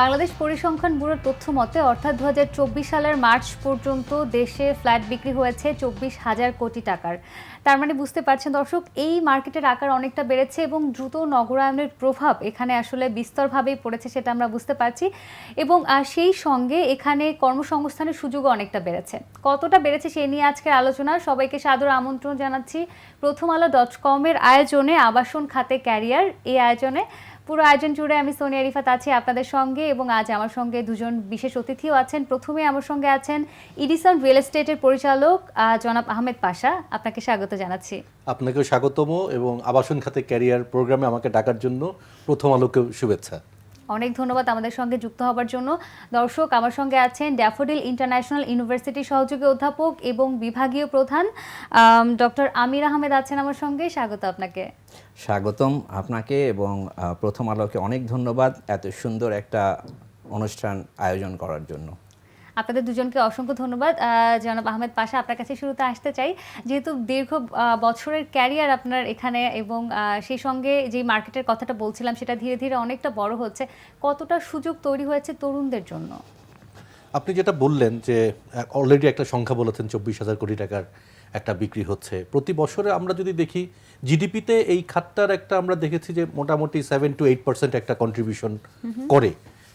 বাংলাদেশ পরিসংখ্যান ব্যুরোর তথ্য মতে, অর্থাৎ দু হাজার চব্বিশ সালের মার্চ পর্যন্ত দেশে ফ্ল্যাট বিক্রি হয়েছে চব্বিশ হাজার কোটি টাকার। তার মানে বুঝতে পারছেন দর্শক, এই মার্কেটের আকার অনেকটা বেড়েছে এবং দ্রুত নগরায়নের প্রভাব এখানে আসলে বিস্তরভাবেই পড়েছে সেটা আমরা বুঝতে পারছি এবং সেই সঙ্গে এখানে কর্মসংস্থানের সুযোগও অনেকটা বেড়েছে। কতটা বেড়েছে সেই নিয়ে আজকের আলোচনা, সবাইকে সাদর আমন্ত্রণ জানাচ্ছি। প্রথম আলো ডট কমের আয়োজনে আবাসন খাতে ক্যারিয়ার, এই আয়োজনে পুরো আয়োজন জুড়ে আমি সোনিয়া রিফাত আছি আপনাদের সঙ্গে এবং আজ আমার সঙ্গে দুজন বিশেষ অতিথিও আছেন। প্রথমে আমার সঙ্গে আছেন ইডিসন রিয়েল এস্টেটের পরিচালক জনাব আহমেদ পাশা। আপনাকে স্বাগত জানাচ্ছি। আপনাকেও স্বাগতম এবং আবাসন খাতে ক্যারিয়ার প্রোগ্রামে আমাকে ডাকার জন্য প্রথম আলোকে শুভেচ্ছা। অনেক ধন্যবাদ আমাদের সঙ্গে যুক্ত হবার জন্য। দর্শক, আমার সঙ্গে আছেন ড্যাফোডিল ইন্টারন্যাশনাল ইউনিভার্সিটি সহযোগী অধ্যাপক এবং বিভাগীয় প্রধান ডক্টর আমির আহমেদ আছেন আমার সঙ্গে। স্বাগত আপনাকে। স্বাগতম আপনাকে এবং প্রথম আলোকে অনেক ধন্যবাদ এত সুন্দর একটা অনুষ্ঠান আয়োজন করার জন্য। আপনাদের দুজনকে অসংখ্য ধন্যবাদ। জনাব আহমেদ পাশা আপনার কাছে শুরুতে আসতে চাই। যেহেতু দীর্ঘ বছরের ক্যারিয়ার আপনার এখানে এবং সেই সঙ্গে যে মার্কেটের কথাটা বলছিলাম সেটা ধীরে ধীরে অনেকটা বড় হচ্ছে। কতটা সুযোগ তৈরি হয়েছে তরুণদের জন্য? আপনি যেটা বললেন যে অলরেডি একটা সংখ্যা বলেছেন চব্বিশ হাজার কোটি টাকার একটা বিক্রি হচ্ছে। প্রতি বছরে আমরা যদি দেখি জিডিপিতে এই খাতটার একটা আমরা দেখেছি যে মোটামুটি সেভেন টু এইট পার্সেন্ট একটা কন্ট্রিবিউশন করে।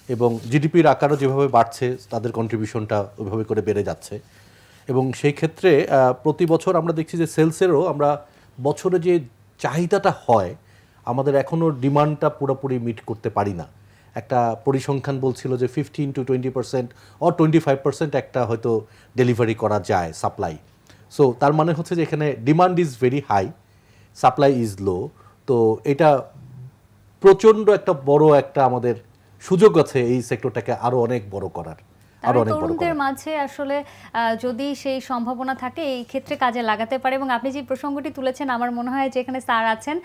এবং জিডিপির আকারও যেভাবে বাড়ছে, তাদের কন্ট্রিবিউশনটা ওইভাবে করে বেড়ে যাচ্ছে। এবং সেই ক্ষেত্রে প্রতি বছর আমরা দেখছি যে সেলসেরও আমরা বছরে যে চাহিদাটা হয়, আমাদের এখনও ডিমান্ডটা পুরোপুরি মিট করতে পারি না। একটা পরিসংখ্যান বলছিল যে fifteen to twenty percent or twenty five percent একটা হয়তো ডেলিভারি করা যায় সাপ্লাই সো তার মানে হচ্ছে যে এখানে demand is very high supply is low তো এটা প্রচণ্ড একটা বড় একটা আমাদের সুযোগ আছে এই সেক্টরটাকে আরও অনেক বড় করার। আরও তরুণদের মাঝে আসলে আহ, যদি সেই সম্ভাবনা থাকে এই ক্ষেত্রে কাজে লাগাতে পারে। এবং আপনি যে প্রসঙ্গটি তুলেছেন আমার মনে হয় যে এখানে স্যার আছেন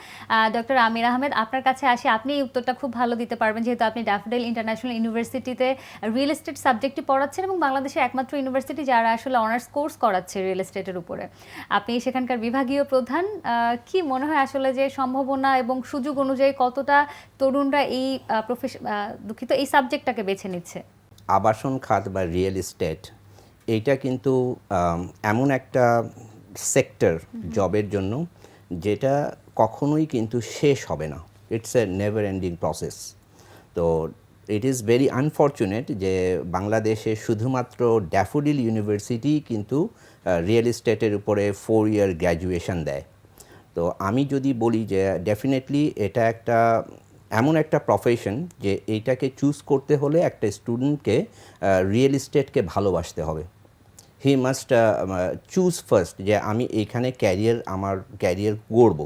ডক্টর আমির আহমেদ। আপনার কাছে আসি আপনি এই উত্তরটা খুব ভালো দিতে পারবেন। যেহেতু আপনি ড্যাফোডিল ইন্টারন্যাশনাল ইউনিভার্সিটিতে রিয়েল এস্টেট সাবজেক্টটি পড়াচ্ছেন এবং বাংলাদেশের একমাত্র ইউনিভার্সিটি যারা আসলে অনার্স কোর্স করাচ্ছে রিয়েল এস্টেটের উপরে। আপনি সেখানকার বিভাগীয় প্রধান কি মনে হয় আসলে যে সম্ভাবনা এবং সুযোগ অনুযায়ী কতটা তরুণরা এই প্রফেশন দুঃখিত এই সাবজেক্টটাকে বেছে নিচ্ছে? আবাসন খাত বা রিয়েল এস্টেট এইটা কিন্তু এমন একটা সেক্টর জবের জন্য যেটা কখনোই কিন্তু শেষ হবে না। It's a never ending process তো ইট ইজ ভেরি আনফর্চুনেট যে বাংলাদেশে শুধুমাত্র ড্যাফোডিল ইউনিভার্সিটি কিন্তু রিয়েল এস্টেটের উপরে ফোর ইয়ার গ্র্যাজুয়েশন দেয়। তো আমি যদি বলি যে ডেফিনেটলি এটা একটা এমন একটা প্রফেশন যে এইটাকে চুজ করতে হলে একটা স্টুডেন্টকে রিয়েল এস্টেটকে ভালোবাসতে হবে। হি মাস্ট চুজ ফার্স্ট যে আমি এইখানে ক্যারিয়ার আমার ক্যারিয়ার গড়ব।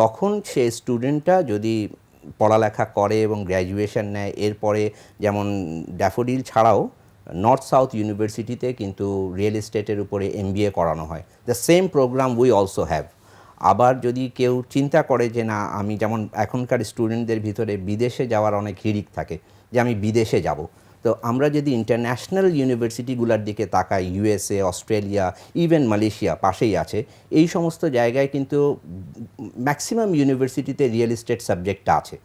তখন সে স্টুডেন্টটা যদি পড়ালেখা করে এবং গ্র্যাজুয়েশন নেয়, এরপরে যেমন ড্যাফোডিল ছাড়াও নর্থ সাউথ ইউনিভার্সিটিতে কিন্তু রিয়েল এস্টেটের উপরে এমবিএ করানো হয়। The same programme we also have আবার যদি কেউ চিন্তা করে যে না, আমি যেমন এখনকার স্টুডেন্টদের ভিতরে বিদেশে যাওয়ার অনেক হিড়িক থাকে যে আমি বিদেশে যাব। তো আমরা যদি ইন্টারন্যাশনাল ইউনিভার্সিটিগুলোর দিকে তাকাই, ইউএসএ, অস্ট্রেলিয়া, ইভেন মালয়েশিয়া পাশেই আছে, এই সমস্ত জায়গায় কিন্তু ম্যাক্সিমাম ইউনিভার্সিটিতে রিয়েল এস্টেট সাবজেক্টটা আছে।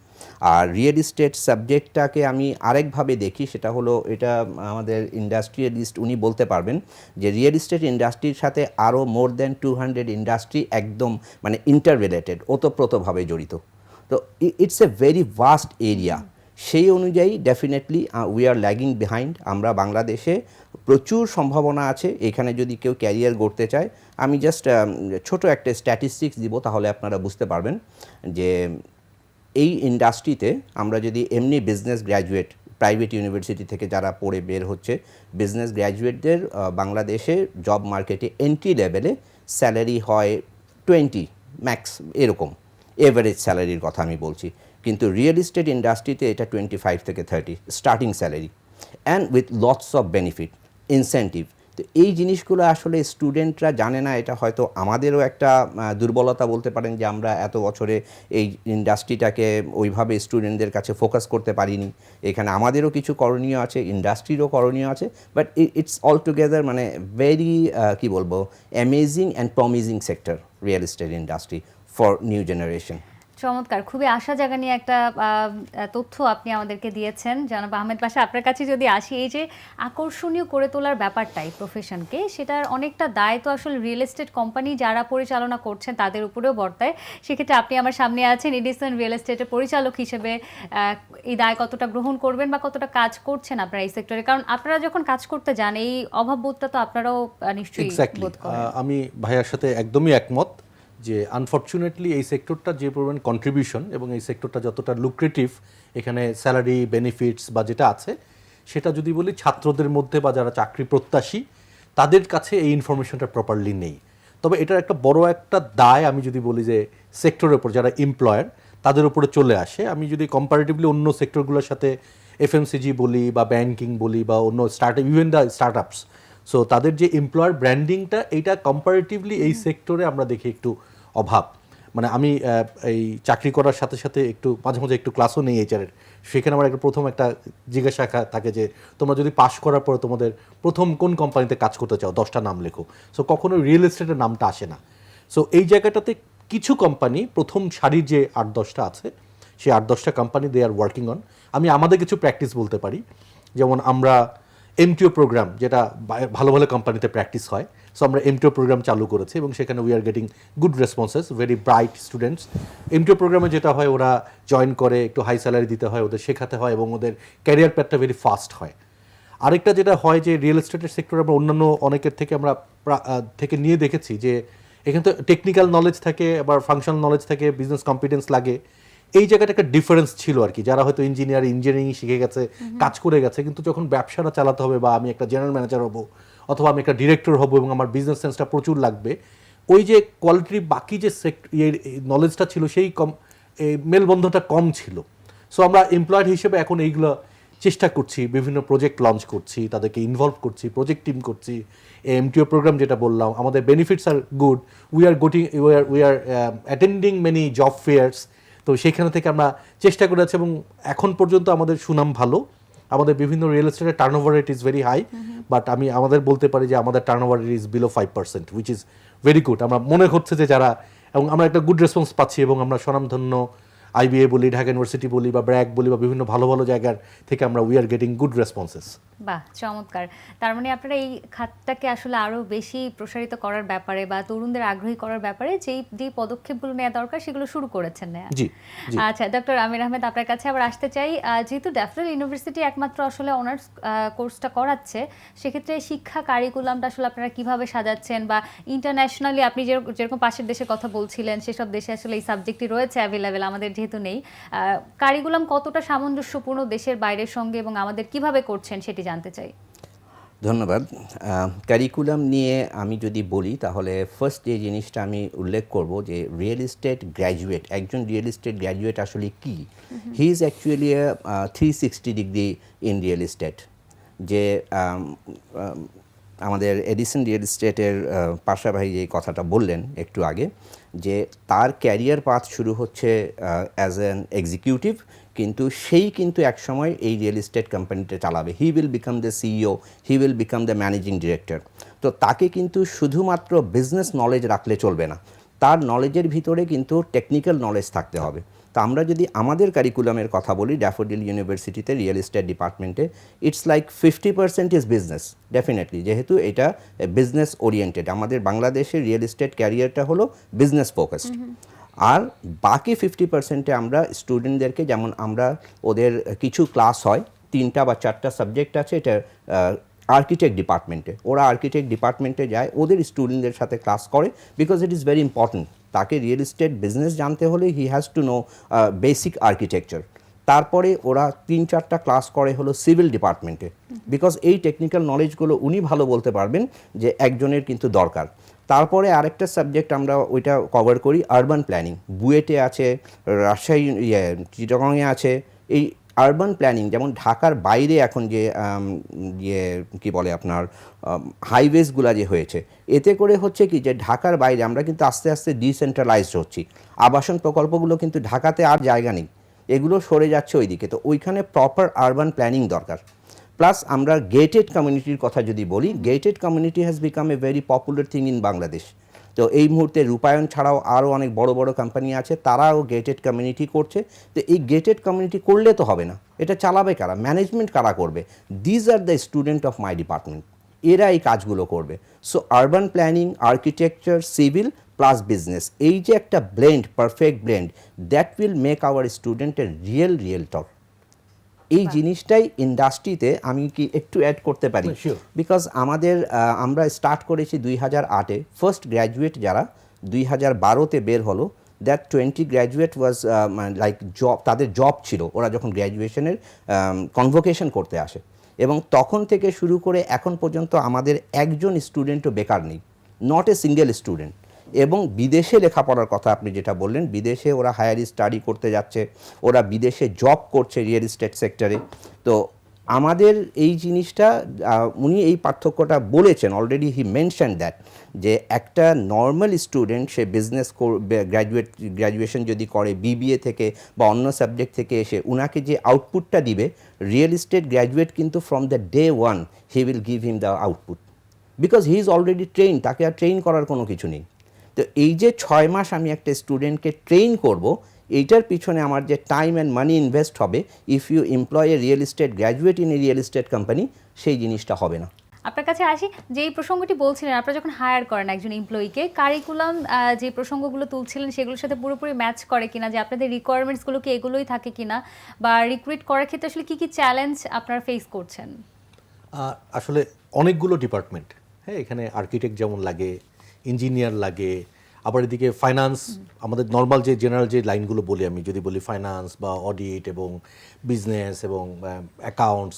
আর রিয়েল ইস্টেট সাবজেক্টটাকে আমি আরেকভাবে দেখি, সেটা হলো এটা আমাদের ইন্ডাস্ট্রিয়ালিস্ট উনি বলতে পারবেন যে রিয়েল ইস্টেট ইন্ডাস্ট্রির সাথে আরও more than two hundred industry একদম মানে ইন্টার রিলেটেড ওতপ্রোতভাবে জড়িত। তো it's a very vast area সেই অনুযায়ী definitely we are lagging behind আমরা বাংলাদেশে প্রচুর সম্ভাবনা আছে, এখানে যদি কেউ ক্যারিয়ার গড়তে চায়। আমি জাস্ট ছোট একটা স্ট্যাটিস্টিক্স দিব, তাহলে আপনারা বুঝতে পারবেন যে এই ইন্ডাস্ট্রিতে আমরা যদি এমনি বিজনেস গ্র্যাজুয়েট প্রাইভেট ইউনিভার্সিটি থেকে যারা পড়ে বের হচ্ছে বিজনেস গ্র্যাজুয়েটদের বাংলাদেশে জব মার্কেটে এন্ট্রি লেভেলে স্যালারি হয় টোয়েন্টি ম্যাক্স এরকম। এভারেজ স্যালারির কথা আমি বলছি। কিন্তু রিয়েল এস্টেট ইন্ডাস্ট্রিতে এটা টোয়েন্টি ফাইভ থেকে thirty starting salary and with lots of benefit incentive তো এই জিনিসগুলো আসলে স্টুডেন্টরা জানে না, এটা হয়তো আমাদেরও একটা দুর্বলতা বলতে পারেন যে আমরা এত বছরে এই ইন্ডাস্ট্রিটাকে ওইভাবে স্টুডেন্টদের কাছে ফোকাস করতে পারিনি। এখানে আমাদেরও কিছু করণীয় আছে ইন্ডাস্ট্রিরও করণীয় আছে বাট ইটস অল টুগেদার মানে ভেরি কি বলব amazing and promising sector real estate industry for new generation চমৎকার খুবই আশা জাগা নিয়ে একটা তথ্য আপনি আমাদেরকে দিয়েছেন। জনাব আহমেদ পাশা আপনার কাছে যদি আসি এই যে আকর্ষণীয় করে তোলার ব্যাপারটাই প্রফেশনকে সেটার অনেকটা দায় তো আসলে রিয়েল এস্টেট কোম্পানি যারা পরিচালনা করছেন তাদের উপরেও বর্তায়। সেক্ষেত্রে আপনি আমার সামনে আছেন এডিসন রিয়েল এস্টেটের পরিচালক হিসেবে এই দায় কতটা গ্রহণ করবেন বা কতটা কাজ করছেন আপনারা এই সেক্টরে কারণ আপনারা যখন কাজ করতে যান এই অভাববোধটা তো আপনারাও নিশ্চয়ই আমি ভাইয়ার সাথে একদমই একমত। যে আনফর্চুনেটলি এই সেক্টরটা যে পরিমাণ কন্ট্রিবিউশন এবং এই সেক্টরটা যতটা লুক্রেটিভ এখানে স্যালারি বেনিফিটস বা যেটা আছে, সেটা যদি বলি ছাত্রদের মধ্যে বা যারা চাকরি প্রত্যাশী, তাদের কাছে এই ইনফরমেশনটা প্রপারলি নেই। তবে এটার একটা বড় একটা দায় আমি যদি বলি যে সেক্টরের উপর, যারা এমপ্লয়ার তাদের উপরে চলে আসে। আমি যদি কম্পারেটিভলি অন্য সেক্টরগুলোর সাথে এফএমসিজি বলি বা ব্যাংকিং বলি বা অন্য start even the start ups so তাদের যে এমপ্লয়ার ব্র্যান্ডিংটা এইটা কম্পারেটিভলি এই সেক্টরে আমরা দেখি একটু অভাব। মানে আমি এই চাকরি করার সাথে সাথে একটু, মাঝে মাঝে একটু ক্লাসও নেই এইচআরের সেখানে আমার একটা প্রথম একটা জিজ্ঞাসা থাকে যে, তোমরা যদি পাশ করার পরে তোমাদের প্রথম কোন কোম্পানিতে কাজ করতে চাও? দশটা নাম লেখো। সো কখনো রিয়েল এস্টেটের নামটা আসে না। সো এই জায়গাটাতে কিছু কোম্পানি প্রথম সারির যে আট দশটা আছে, সেই আট দশটা company they are working on আমি আমাদের কিছু প্র্যাকটিস বলতে পারি। যেমন আমরা এমটিও প্রোগ্রাম যেটা ভালো ভালো কোম্পানিতে প্র্যাকটিস হয়। সো আমরা এমটিও প্রোগ্রাম চালু করেছি এবং সেখানে we are getting good responses very bright students MTO প্রোগ্রামে যেটা হয়, ওরা জয়েন করে, একটু হাই স্যালারি দিতে হয়, ওদের শেখাতে হয় এবং ওদের ক্যারিয়ার প্যাথটা ভেরি ফাস্ট হয়। আরেকটা যেটা হয় যে রিয়েল এস্টেটের সেক্টরে আমরা অন্যান্য অনেকের থেকে আমরা থেকে নিয়ে দেখেছি যে, এখানে তো টেকনিক্যাল নলেজ থাকে, আবার ফাংশনাল নলেজ থাকে বিজনেস কম্পিটেন্স লাগে। এই জায়গাটা একটা ডিফারেন্স ছিল আর কি। যারা হয়তো ইঞ্জিনিয়ার ইঞ্জিনিয়ারিং শিখে গেছে কাজ করে গেছে কিন্তু যখন ব্যবসাটা চালাতে হবে বা আমি একটা জেনারেল ম্যানেজার হব অথবা আমি একটা ডিরেক্টর হব এবং আমার বিজনেস সেন্সটা প্রচুর লাগবে ওই যে কোয়ালিটির বাকি যে সেক্ট নলেজটা ছিল সেই কম এই মেলবন্ধনটা কম ছিল। সো আমরা এমপ্লয়ার হিসেবে এখন এইগুলো চেষ্টা করছি বিভিন্ন প্রজেক্ট লঞ্চ করছি তাদেরকে ইনভলভ করছি প্রজেক্ট টিম করছি এমটিও প্রোগ্রাম যেটা বললাম আমাদের benefits are good we are getting we are we are attending many job fairs তো সেখানে থেকে আমরা চেষ্টা করে যাচ্ছি এবং এখন পর্যন্ত আমাদের সুনাম ভালো। আমাদের বিভিন্ন real এস্টেটের turn over rate is very high but আমি আমাদের বলতে পারি যে আমাদের turn over rate is below five percent which is very good আমরা মনে করছে যে যারা, এবং আমরা একটা গুড রেসপন্স পাচ্ছি এবং আমরা স্বনামধন্য আইবিএ বলি ঢাকা ইউনিভার্সিটি বলি বা ব্র্যাক বলি বা বিভিন্ন ভালো ভালো জায়গার থেকে আমরা we are getting good responses বাহ চমৎকার। তার মানে আপনারা এই খাতটাকে আসলে আরও বেশি প্রসারিত করার ব্যাপারে বা তরুণদের আগ্রহী করার ব্যাপারে যেই যে পদক্ষেপগুলো নেওয়া দরকার সেগুলো শুরু করেছেন না জি আচ্ছা ডক্টর আমির আহমেদ আপনার কাছে আবার আসতে চাই। যেহেতু ড্যাফরেল ইউনিভার্সিটি একমাত্র আসলে অনার্স কোর্সটা করাচ্ছে সেক্ষেত্রে শিক্ষা কারিকুলামটা আসলে আপনারা কীভাবে সাজাচ্ছেন বা ইন্টারন্যাশনালি আপনি যেরকম পাশের দেশের কথা বলছিলেন সেসব দেশে আসলে এই সাবজেক্টটি রয়েছে অ্যাভেলেবেল আমাদের যেহেতু নেই কারিকুলাম কতটা সামঞ্জস্যপূর্ণ দেশের বাইরের সঙ্গে এবং আমাদের কীভাবে করছেন সেটি জানতে চাই। ধন্যবাদ। কারিকুলাম নিয়ে আমি যদি বলি তাহলে ফার্স্ট যে জিনিসটা আমি উল্লেখ করব যে রিয়েল এস্টেট গ্র্যাজুয়েট একজন রিয়েল এস্টেট গ্র্যাজুয়েট আসলে কি? He is actually three sixty degree in real estate যে আমাদের এডিসন রিয়েল এস্টেটের পাশা ভাই যে কথাটা বললেন একটু আগে, যে তার ক্যারিয়ার পাথ শুরু হচ্ছে অ্যাজ অ্যান এক্সিকিউটিভ কিন্তু সেই কিন্তু একসময় এই রিয়েল এস্টেট কোম্পানিটা চালাবে। He will become the CEO he will become the managing director তো তাকে কিন্তু শুধুমাত্র বিজনেস নলেজ রাখলে চলবে না। তার নলেজের ভিতরে কিন্তু টেকনিক্যাল নলেজ থাকতে হবে। তা আমরা যদি আমাদের কারিকুলামের কথা বলি ড্যাফোডিল ইউনিভার্সিটিতে রিয়েল এস্টেট ডিপার্টমেন্টে it's like fifty percent is business definitely যেহেতু এটা বিজনেস ওরিয়েন্টেড আমাদের বাংলাদেশের রিয়েল এস্টেট ক্যারিয়ারটা হলো বিজনেস ফোকাসড আর বাকি ফিফটি পার্সেন্টে আমরা স্টুডেন্টদেরকে যেমন আমরা ওদের কিছু ক্লাস হয় তিনটা বা চারটা সাবজেক্ট আছে এটা আর্কিটেক্ট ডিপার্টমেন্টে ওরা আর্কিটেক্ট ডিপার্টমেন্টে যায়, ওদের স্টুডেন্টদের সাথে ক্লাস করে because it is very important তাকে রিয়েল এস্টেট বিজনেস জানতে হলে he has to know basic architecture তারপরে ওরা তিন চারটা ক্লাস করে হলো সিভিল ডিপার্টমেন্টে বিকজ এই টেকনিক্যাল নলেজগুলো উনি ভালো বলতে পারবেন যে একজনের কিন্তু দরকার। তারপরে আরেকটা সাবজেক্ট আমরা ওইটা কভার করি আরবান প্ল্যানিং বুয়েটে আছে, রাজশাহী ইয়ে চিটাগংয়ে আছে, এই আরবান প্ল্যানিং যেমন ঢাকার বাইরে এখন যে ইয়ে কী বলে আপনার হাইওয়েজগুলো যে হয়েছে, এতে করে হচ্ছে কি যে ঢাকার বাইরে আমরা কিন্তু আস্তে আস্তে ডিসেন্ট্রালাইজড হচ্ছি। আবাসন প্রকল্পগুলো কিন্তু ঢাকাতে আর জায়গা নেই, এগুলো সরে যাচ্ছে ওইদিকে। তো ওইখানে প্রপার আরবান প্ল্যানিং দরকার। প্লাস আমরা গেটেড কমিউনিটির কথা যদি বলি gated community has become a very popular thing in Bangladesh তো এই মুহূর্তে রূপায়ণ ছাড়াও আরও অনেক বড় বড় কোম্পানি আছে, তারাও গেটেড কমিউনিটি করছে। তো এই গেটেড কমিউনিটি করলে তো হবে না। এটা চালাবে কারা? ম্যানেজমেন্ট কারা করবে? These are the student of my department এরা এই কাজগুলো করবে। So urban planning architecture civil plus business এই যে একটা blend perfect blend that will make our স্টুডেন্টের রিয়েল রিয়েলটর এই জিনিসটাই ইন্ডাস্ট্রিতে আমি কি একটু অ্যাড করতে পারি? বিকজ আমাদের আমরা স্টার্ট করেছি দুই হাজার আটে ফার্স্ট গ্র্যাজুয়েট যারা দুই হাজার বারোতে বের হলো that twenty graduate was like job তাদের জব ছিল। ওরা যখন গ্র্যাজুয়েশনের কনভোকেশন করতে আসে। এবং তখন থেকে শুরু করে এখন পর্যন্ত আমাদের একজন স্টুডেন্টও বেকার নেই। নট এ সিঙ্গেল স্টুডেন্ট এবং বিদেশে লেখাপড়ার কথা আপনি যেটা বললেন, বিদেশে ওরা হায়ার স্টাডি করতে যাচ্ছে, ওরা বিদেশে জব করছে রিয়েল এস্টেট সেক্টরে তো আমাদের এই জিনিসটা উনি এই পার্থক্যটা বলেছেন অলরেডি হি মেনশন দ্যাট যে একটা নর্মাল স্টুডেন্ট সে বিজনেস গ্র্যাজুয়েট গ্র্যাজুয়েশন যদি করে বিবিএ থেকে বা অন্য সাবজেক্ট থেকে এসে, উনাকে যে আউটপুটটা দিবে রিয়েল এস্টেট গ্র্যাজুয়েট কিন্তু from the day one he will give him the output because he is already train তাকে আর ট্রেন করার কোনো কিছু নেই। তো এই যে ছয় মাস আমি একটা স্টুডেন্টকে ট্রেন করব এইটার পিছনে আমার যে টাইম অ্যান্ড মানি ইনভেস্ট হবে if you employ a real estate graduate in a real estate company সেই জিনিসটা হবে না। আপনার কাছে আসি যে এই প্রসঙ্গটি বলছিলেন আপনারা যখন হায়ার করেন একজন এমপ্লয়িকে কারিকুলাম যে প্রসঙ্গগুলো তুলছিলেন সেগুলোর সাথে পুরোপুরি ম্যাচ করে কিনা যে আপনাদের রিকোয়ারমেন্টসগুলো কি এগুলোই থাকে কিনা বা রিক্রুইট করার ক্ষেত্রে আসলে কী কী চ্যালেঞ্জ আপনারা ফেস করছেন? আসলে অনেকগুলো ডিপার্টমেন্ট হ্যাঁ এখানে আর্কিটেক্ট যেমন লাগে ইঞ্জিনিয়ার লাগে। আবার এদিকে ফাইন্যান্স আমাদের নর্মাল যে জেনারেল যে লাইনগুলো বলি আমি যদি বলি ফাইন্যান্স বা অডিট এবং বিজনেস এবং অ্যাকাউন্টস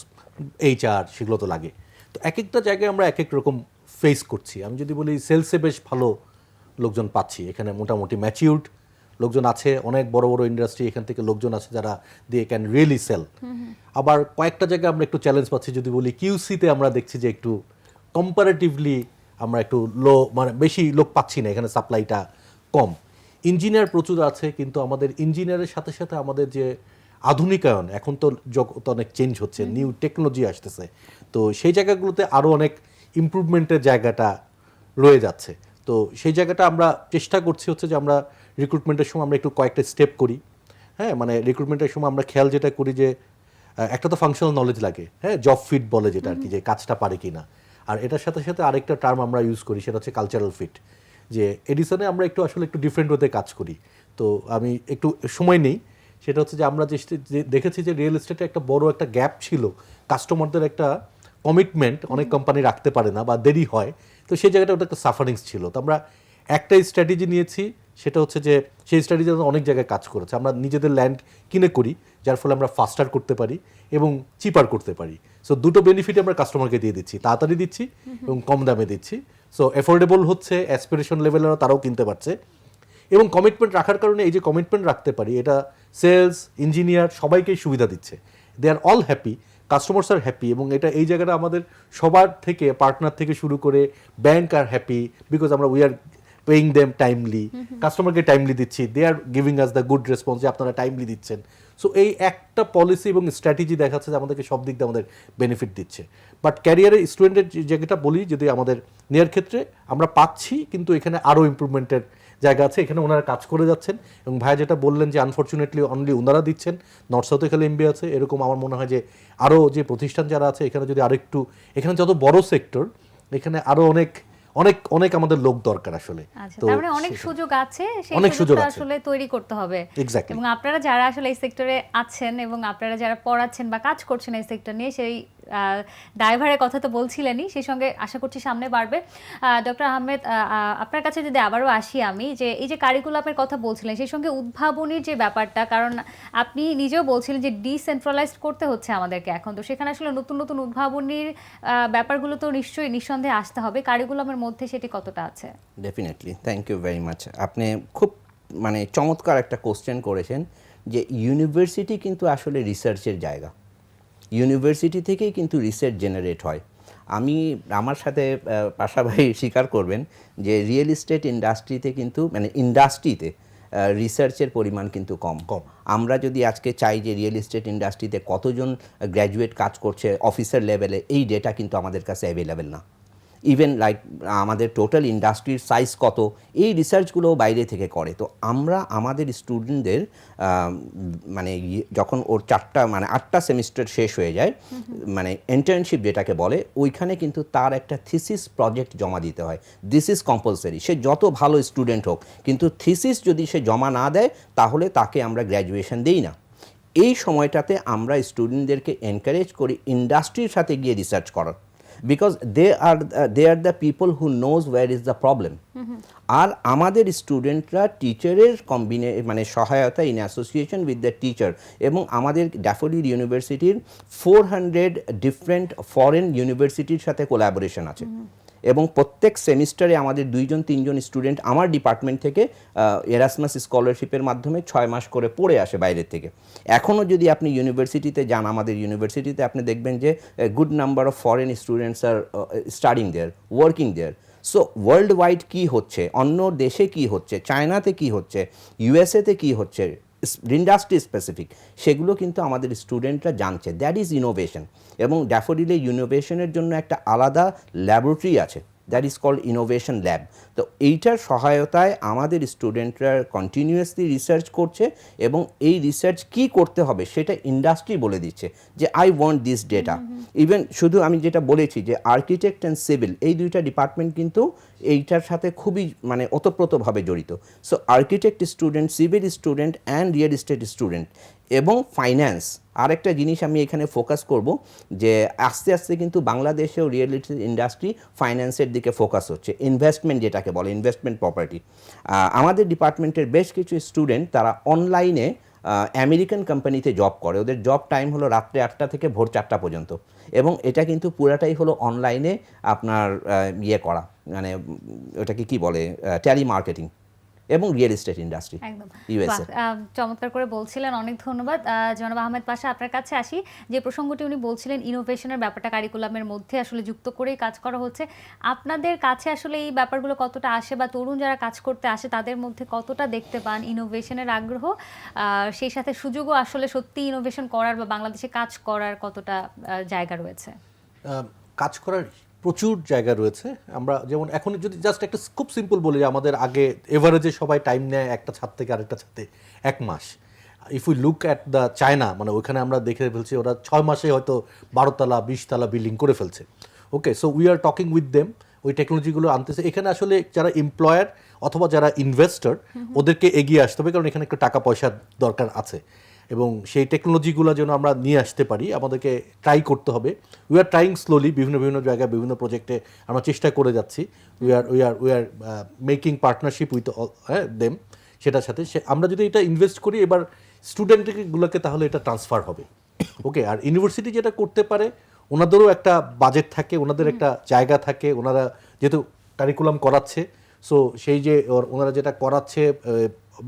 এইচআর সেগুলো তো লাগে। তো এক একটা জায়গায় আমরা এক এক রকম ফেস করছি। আমি যদি বলি সেলসে বেশ ভালো লোকজন পাচ্ছি। এখানে মোটামুটি ম্যাচিউরড লোকজন আছে অনেক বড় বড় ইন্ডাস্ট্রি এখান থেকে লোকজন আছে যারা দিয়ে ক্যান রিয়েলি সেল আবার কয়েকটা জায়গায় আমরা একটু চ্যালেঞ্জ পাচ্ছি। যদি বলি কিউসিতে আমরা দেখছি যে একটু কম্পারেটিভলি আমরা একটু লো মানে বেশি লোক পাচ্ছি না এখানে সাপ্লাইটা কম। ইঞ্জিনিয়ার প্রচুর আছে কিন্তু আমাদের ইঞ্জিনিয়ারের সাথে সাথে আমাদের যে আধুনিকায়ন এখন তো জগৎ অনেক চেঞ্জ হচ্ছে নিউ টেকনোলজি আসতেছে। তো সেই জায়গাগুলোতে আরও অনেক ইমপ্রুভমেন্টের জায়গাটা রয়ে যাচ্ছে। তো সেই জায়গাটা আমরা চেষ্টা করছি হচ্ছে যে আমরা রিক্রুটমেন্টের সময় আমরা একটু কয়েকটা স্টেপ করি। হ্যাঁ মানে রিক্রুটমেন্টের সময় আমরা খেয়াল যেটা করি যে একটা তো ফাংশনাল নলেজ লাগে। হ্যাঁ জব ফিট বলে যেটা আর কি যে কাজটা পারে কিনা। আর এটার সাথে সাথে আরেকটা টার্ম আমরা ইউজ করি সেটা হচ্ছে কালচারাল ফিট যে এডিসনে আমরা একটু আসলে একটু ডিফারেন্ট ওতে কাজ করি। তো আমি একটু সময় নেই সেটা হচ্ছে যে আমরা যে দেখেছি যে রিয়েল এস্টেটে একটা বড় একটা গ্যাপ ছিল কাস্টমারদের একটা কমিটমেন্ট অনেক কোম্পানি রাখতে পারে না বা দেরি হয় তো সেই জায়গাটা ওটা একটা সাফারিংস ছিল। তো আমরা একটা স্ট্র্যাটেজি নিয়েছি সেটা হচ্ছে যে সেই স্ট্র্যাটেজি অনেক জায়গায় কাজ করেছে। আমরা নিজেদের ল্যান্ড কিনে করি যার ফলে আমরা ফাস্টার করতে পারি এবং চিপার করতে পারি। সো দুটো বেনিফিট আমরা কাস্টমারকে দিয়ে দিচ্ছি। তাড়াতাড়ি দিচ্ছি এবং কম দামে দিচ্ছি। সো অ্যাফোর্ডেবল হচ্ছে অ্যাসপিরেশন লেভেলেরও তারাও কিনতে পারছে। এবং কমিটমেন্ট রাখার কারণে এই যে কমিটমেন্ট রাখতে পারি এটা সেলস ইঞ্জিনিয়ার সবাইকেই সুবিধা দিচ্ছে। They are all happy customers are happy এবং এটা এই জায়গাটা আমাদের সবার থেকে পার্টনার থেকে শুরু করে ব্যাংক আর হ্যাপি বিকজ আমরা we are paying them timely কাস্টমারকে টাইমলি দিচ্ছি। They are giving us the good response যে আপনারা টাইমলি দিচ্ছেন। সো এই একটা পলিসি এবং স্ট্র্যাটেজি দেখাচ্ছে যে আমাদেরকে সব দিক দিয়ে আমাদের বেনিফিট দিচ্ছে। বাট ক্যারিয়ারের স্টুডেন্টের জায়গাটা বলি যদি আমাদের নেওয়ার ক্ষেত্রে আমরা পাচ্ছি কিন্তু এখানে আরও ইম্প্রুভমেন্টের জায়গা আছে। এখানে ওনারা কাজ করে যাচ্ছেন। এবং ভাই যেটা বললেন যে আনফর্চুনেটলি অনলি ওনারা দিচ্ছেন। নর্থ সাউথে খালি এমবি আছে। এরকম আমার মনে হয় যে আরও যে প্রতিষ্ঠান যারা আছে এখানে যদি আরেকটু এখানে যত বড় সেক্টর এখানে আরও অনেক অনেক অনেক আমাদের লোক দরকার আসলে। তো তার মানে অনেক সুযোগ আছে সেই অনেক সুযোগ সুযোগটা আসলে তৈরি করতে হবে। এবং আপনারা যারা আসলে এই সেক্টরে আছেন এবং আপনারা যারা পড়াচ্ছেন বা কাজ করছেন এই সেক্টর নিয়ে সেই ড্রাইভারের কথা তো বলছিলেনই সেই সঙ্গে আশা করছি সামনে বাড়বে। ডক্টর আহমেদ আহ, আহ, আপনার কাছে যদি আবারও আসি আমি যে এই যে কারিকুলামের কথা বলছিলেন সেই সঙ্গে উদ্ভাবনীর যে ব্যাপারটা কারণ আপনি নিজেও বলছিলেন যে ডিসেন্ট্রালাইজড করতে হচ্ছে আমাদেরকে এখন। তো সেখানে আসলে নতুন নতুন উদ্ভাবনীর ব্যাপারগুলো তো নিশ্চয়ই নিঃসন্দেহে আসতে হবে। কারিকুলামের মধ্যে সেটি কতটা আছে? Definitely thank you very much আপনি খুব মানে চমৎকার একটা কোশ্চেন করেছেন যে ইউনিভার্সিটি কিন্তু আসলে রিসার্চের জায়গা। ইউনিভার্সিটি থেকেই কিন্তু রিসার্চ জেনারেট হয়। আমি আমার সাথে পাশাপাশি স্বীকার করবেন যে রিয়েল ইস্টেট ইন্ডাস্ট্রিতে কিন্তু মানে ইন্ডাস্ট্রিতে রিসার্চের পরিমাণ কিন্তু কম। কম। আমরা যদি আজকে চাই যে রিয়েল ইস্টেট ইন্ডাস্ট্রিতে কতজন গ্র্যাজুয়েট কাজ করছে অফিসার লেভেলে এই ডেটা কিন্তু আমাদের কাছে অ্যাভেলেবেল না। ইভেন লাইক আমাদের টোটাল ইন্ডাস্ট্রির সাইজ কত এই রিসার্চগুলো বাইরে থেকে করে। তো আমরা আমাদের স্টুডেন্টদের মানে ইয়ে- যখন ওর চারটা মানে আটটা সেমিস্টার শেষ হয়ে যায় মানে ইন্টার্নশিপ যেটাকে বলে ওইখানে কিন্তু তার একটা থিসিস প্রজেক্ট জমা দিতে হয়। দিস ইজ কম্পালসারি সে যত ভালো স্টুডেন্ট হোক কিন্তু থিসিস যদি সে জমা না দেয় তাহলে তাকে আমরা গ্র্যাজুয়েশন দিই না। এই সময়টাতে আমরা স্টুডেন্টদেরকে এনকারেজ করি ইন্ডাস্ট্রির সাথে গিয়ে রিসার্চ করার। Because they are they are the people who knows where is the problem আর আমাদের স্টুডেন্টরা টিচারের কম্বিনে মানে সহায়তা in association with the teacher এবং আমাদের ড্যাফোডিল ইউনিভার্সিটির ফোর হান্ড্রেড ডিফারেন্ট ফরেন ইউনিভার্সিটির সাথে কোলাবোরেশন আছে। এবং প্রত্যেক সেমিস্টারে আমাদের দুইজন, তিনজন স্টুডেন্ট আমার ডিপার্টমেন্ট থেকে এরাসমাস স্কলারশিপের মাধ্যমে ছয় মাস করে পড়ে আসে বাইরের থেকে। এখনও যদি আপনি ইউনিভার্সিটিতে যান, আমাদের ইউনিভার্সিটিতে আপনি দেখবেন যে good number of foreign students are studying there working there so world wide কী হচ্ছে? অন্য দেশে কি হচ্ছে? চায়নাতে কি হচ্ছে? ইউএসএতে কি হচ্ছে? ইন্ডাস্ট্রি স্পেসিফিক সেগুলো কিন্তু আমাদের স্টুডেন্টরা জানছে। দ্যাট ইজ ইনোভেশন এবং ড্যাফোডিলে ইনোভেশনের জন্য একটা আলাদা ল্যাবরেটরি আছে। That is called innovation lab তো এইটার সহায়তায় আমাদের স্টুডেন্টরা কন্টিনিউয়াসলি রিসার্চ করছে এবং এই রিসার্চ কি করতে হবে সেটা ইন্ডাস্ট্রি বলে দিচ্ছে যে I want this data even শুধু আমি যেটা বলেছি যে আর্কিটেক্ট অ্যান্ড সিভিল এই দুইটা ডিপার্টমেন্ট কিন্তু এইটার সাথে খুবই মানে ওতপ্রোতভাবে জড়িত। So architect student civil student and real estate student এবং ফাইন্যান্স আরেকটা জিনিস আমি এখানে ফোকাস করব যে আস্তে আস্তে কিন্তু বাংলাদেশেও রিয়েল এস্টেট ইন্ডাস্ট্রি ফাইন্যান্সের দিকে ফোকাস হচ্ছে। ইনভেস্টমেন্ট যেটাকে বলে ইনভেস্টমেন্ট প্রপার্টি আমাদের ডিপার্টমেন্টের বেশ কিছু স্টুডেন্ট তারা অনলাইনে আমেরিকান কোম্পানিতে জব করে। ওদের জব টাইম হলো রাত্রে আটটা থেকে ভোর চারটা পর্যন্ত। এবং এটা কিন্তু পুরাটাই হলো অনলাইনে আপনার ইয়ে করা। মানে ওটাকে কি বলে? ট্যালি মার্কেটিং এবং রিয়েল এস্টেট ইন্ডাস্ট্রি ইউএসএ চমৎকার করে বলছিলেন অনেক ধন্যবাদ। আহ, জনাব আহমেদ পাশা আপনার কাছে আসি। যে প্রসঙ্গটি উনি বলছিলেন ইনোভেশনের ব্যাপারটা কারিকুলামের মধ্যে আসলে যুক্ত করেই কাজ করা হচ্ছে। আপনাদের কাছে আসলে এই ব্যাপারগুলো কতটা আসে বা তরুণ যারা কাজ করতে আসে তাদের মধ্যে কতটা দেখতে পান ইনোভেশনের আগ্রহ? আহ, সেই সাথে সুযোগও আসলে সত্যি ইনোভেশন করার বা বাংলাদেশে কাজ করার কতটা জায়গা রয়েছে? কাজ করার প্রচুর জায়গা রয়েছে। আমরা যেমন এখন যদি জাস্ট একটা খুব সিম্পল বলি যে আমাদের আগে এভারেজে সবাই টাইম নেয় একটা ছাদ থেকে আরেকটা ছাদে এক মাস। If we look at the China মানে ওইখানে আমরা দেখে ফেলছি ওরা ছয় মাসে হয়তো বারোতলা বিশতলা বিল্ডিং করে ফেলছে। Okay so we are talking with them ওই টেকনোলজিগুলো আনতেছে। এখানে আসলে যারা এমপ্লয়ার অথবা যারা ইনভেস্টর ওদেরকে এগিয়ে আসতে হবে কারণ এখানে একটু টাকা পয়সার দরকার আছে। এবং সেই টেকনোলজিগুলো যেন আমরা নিয়ে আসতে পারি আমাদেরকে ট্রাই করতে হবে। উই আর ট্রাইং স্লোলি বিভিন্ন বিভিন্ন জায়গায় বিভিন্ন প্রজেক্টে আমরা চেষ্টা করে যাচ্ছি। We are we are we are making partnership with হ্যাঁ দেম সেটার সাথে। সে আমরা যদি এটা ইনভেস্ট করি এবার স্টুডেন্টগুলোকে তাহলে এটা ট্রান্সফার হবে। ওকে আর ইউনিভার্সিটি যেটা করতে পারে ওনাদেরও একটা বাজেট থাকে ওনাদের একটা জায়গা থাকে ওনারা যেহেতু কারিকুলাম করাচ্ছে সো সেই যে ওনারা যেটা করাচ্ছে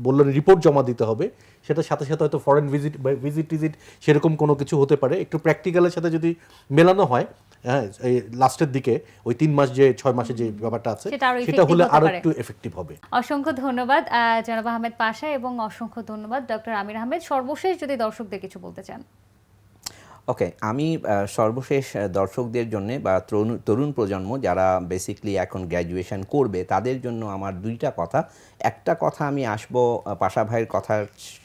বললেন রিপোর্ট জমা দিতে হবে সেটার সাথে সাথে হয়তো ফরেন ভিজিট ভিজিট টিজিট সেরকম কোনো কিছু হতে পারে। একটু প্র্যাকটিক্যালের সাথে যদি মেলানো হয় হ্যাঁ এই লাস্টের দিকে ওই তিন মাস যে ছয় মাসে যে ব্যাপারটা আছে সেটা আরও সেটা হলে আরও একটু এফেক্টিভ হবে। অসংখ্য ধন্যবাদ জনাব আহমেদ পাশা এবং অসংখ্য ধন্যবাদ ডক্টর আমির আহমেদ। সর্বশেষ যদি দর্শকদের কিছু বলতে চান। ওকে আমি সর্বশেষ দর্শকদের জন্য বা তরুণ তরুণ প্রজন্ম যারা বেসিকলি এখন গ্র্যাজুয়েশন করবে তাদের জন্য আমার দুইটা কথা। একটা কথা আমি আসব পাশা ভাইয়ের কথা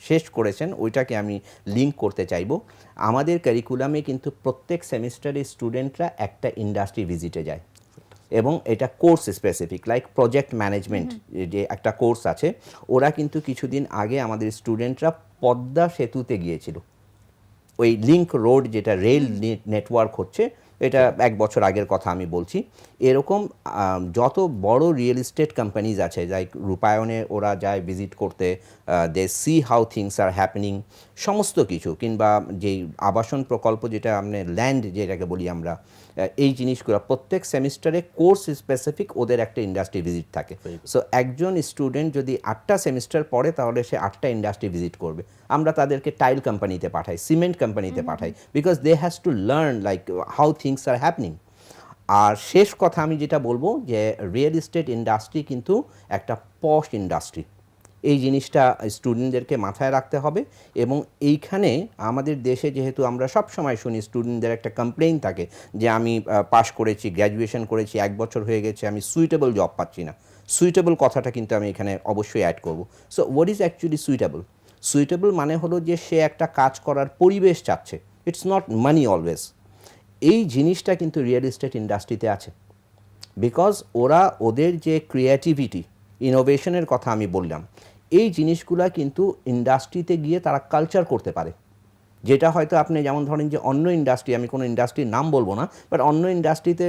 শেষ করেছেন ওইটাকে আমি লিঙ্ক করতে চাইব। আমাদের কারিকুলামে কিন্তু প্রত্যেক সেমিস্টারে স্টুডেন্টরা একটা ইন্ডাস্ট্রি ভিজিটে যায়। এবং এটা course specific like project management যে একটা কোর্স আছে ওরা কিন্তু কিছুদিন আগে আমাদের স্টুডেন্টরা পদ্মা সেতুতে গিয়েছিল। ওই লিঙ্ক রোড যেটা রেল নেটওয়ার্ক হচ্ছে এটা এক বছর আগের কথা আমি বলছি। এরকম যত বড় রিয়েল এস্টেট কোম্পানিজ আছে যাই রূপায়ণে ওরা যায় ভিজিট করতে they see how things are happening সমস্ত কিছু কিংবা যেই আবাসন প্রকল্প যেটা আমরা ল্যান্ড যেটাকে বলি আমরা এই জিনিসগুলো প্রত্যেক সেমিস্টারে কোর্স স্পেসিফিক ওদের একটা ইন্ডাস্ট্রি ভিজিট থাকে। সো একজন স্টুডেন্ট যদি আটটা সেমিস্টার পড়ে তাহলে সে আটটা ইন্ডাস্ট্রি ভিজিট করবে। আমরা তাদেরকে টাইল কোম্পানিতে পাঠাই সিমেন্ট কোম্পানিতে পাঠাই because they has to learn like how things are happening আর শেষ কথা আমি যেটা বলব যে রিয়েল এস্টেট ইন্ডাস্ট্রি কিন্তু একটা পশ ইন্ডাস্ট্রি এই জিনিসটা স্টুডেন্টদেরকে মাথায় রাখতে হবে এবং এইখানে আমাদের দেশে যেহেতু আমরা সব সময় শুনি স্টুডেন্টদের একটা কমপ্লেইন থাকে যে আমি পাশ করেছি গ্র্যাজুয়েশন করেছি, এক বছর হয়ে গেছে, আমি সুইটেবল জব পাচ্ছি না। সুইটেবল কথাটা কিন্তু আমি এখানে অবশ্যই অ্যাড করব। So what is actually suitable suitable মানে হলো যে সে একটা কাজ করার পরিবেশ চাচ্ছে। ইটস নট মানি অলওয়েজ এই জিনিসটা কিন্তু রিয়েল এস্টেট ইন্ডাস্ট্রিতে আছে। বিকজ ওরা ওদের যে ক্রিয়েটিভিটি ইনোভেশনের কথা আমি বললাম, এই জিনিসগুলা কিন্তু ইন্ডাস্ট্রিতে গিয়ে তারা কালচার করতে পারে। যেটা হয়তো আপনি যেমন ধরেন যে অন্য ইন্ডাস্ট্রি আমি কোনো ইন্ডাস্ট্রির নাম বলব না বাট অন্য ইন্ডাস্ট্রিতে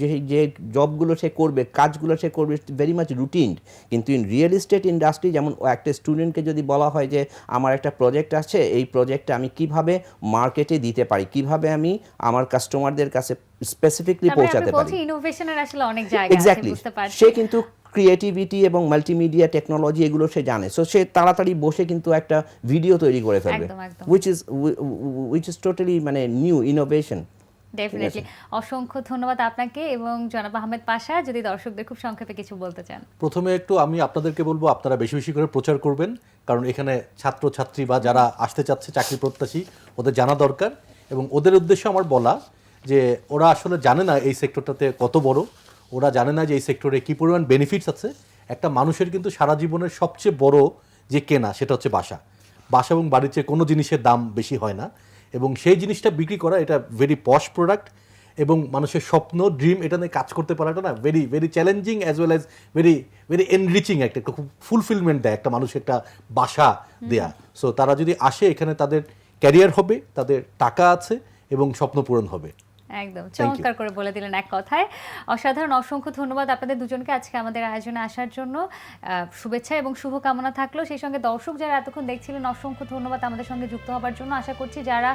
যে যে জবগুলো সে করবে, কাজগুলো সে করবে ভেরি মাচ রুটিন কিন্তু ইন রিয়েল এস্টেট ইন্ডাস্ট্রি যেমন একটা স্টুডেন্টকে যদি বলা হয় যে, আমার একটা প্রজেক্ট আছে, এই প্রজেক্টটা আমি কীভাবে মার্কেটে দিতে পারি, কীভাবে আমি আমার কাস্টমারদের কাছে স্পেসিফিকলি মানে পৌঁছাতে পারি। ইনোভেশনের আসলে অনেক জায়গা আছে এক্স্যাক্টলি বুঝতে পারছি। সে কিন্তু ক্রিয়েটিভিটি এবং মাল্টিমিডিয়া টেকনোলজি এগুলো সে জানে। সো সে তাড়াতাড়ি বসে কিন্তু একটা ভিডিও তৈরি করে ফেলবে। Which is which is totally মানে নিউ ইনোভেশন ডেফিনেটলি অসংখ্য ধন্যবাদ আপনাকে এবং জনাব আহমেদ পাশা যদি দর্শকদের খুব সংক্ষেপে কিছু বলতে চান। প্রথমে একটু আমি আপনাদেরকে বলব আপনারা বেশি বেশি করে প্রচার করবেন কারণ এখানে ছাত্র ছাত্রী বা যারা আসতে চাচ্ছে চাকরি প্রত্যাশী ওদের জানা দরকার এবং ওদের উদ্দেশ্যে আমার বলা যে ওরা আসলে জানে না এই সেক্টরটাতে কত বড়। ওরা জানে না যে এই সেক্টরে কী পরিমাণ বেনিফিটস আছে। একটা মানুষের কিন্তু সারা জীবনের সবচেয়ে বড় যে কেনা সেটা হচ্ছে বাসা। বাসা এবং বাড়ির চেয়ে কোনো জিনিসের দাম বেশি হয় না। এবং সেই জিনিসটা বিক্রি করা এটা ভেরি পশ প্রোডাক্ট এবং মানুষের স্বপ্ন ড্রিম এটা নিয়ে কাজ করতে পারাটা না very very challenging as well as very very enriching একটা একটা খুব ফুলফিলমেন্ট দেয় একটা মানুষের একটা বাসা দেয়া। সো তারা যদি আসে এখানে তাদের ক্যারিয়ার হবে তাদের টাকা আছে এবং স্বপ্ন পূরণ হবে। একদম. চমৎকার করে বলে দিলেন এক কথায়। অসাধারণ অসংখ্য ধন্যবাদ আপনাদের দুজনকে আজকে আমাদের আয়োজনে আসার জন্য। শুভেচ্ছা এবং শুভকামনা থাকল সেই সঙ্গে দর্শক যারা এতক্ষণ দেখছিলেন অসংখ্য ধন্যবাদ আমাদের সঙ্গে যুক্ত হবার জন্য। আশা করছি যারা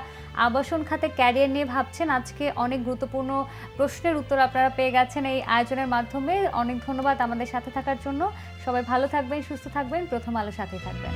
আবাসন খাতে ক্যারিয়ার নিয়ে ভাবছেন আজকে অনেক গুরুত্বপূর্ণ প্রশ্নের উত্তর আপনারা পেয়ে গেছেন এই আয়োজনের মাধ্যমে। অনেক ধন্যবাদ আমাদের সাথে থাকার জন্য। সবাই ভালো থাকবেন সুস্থ থাকবেন প্রথম আলোর সাথে থাকবেন।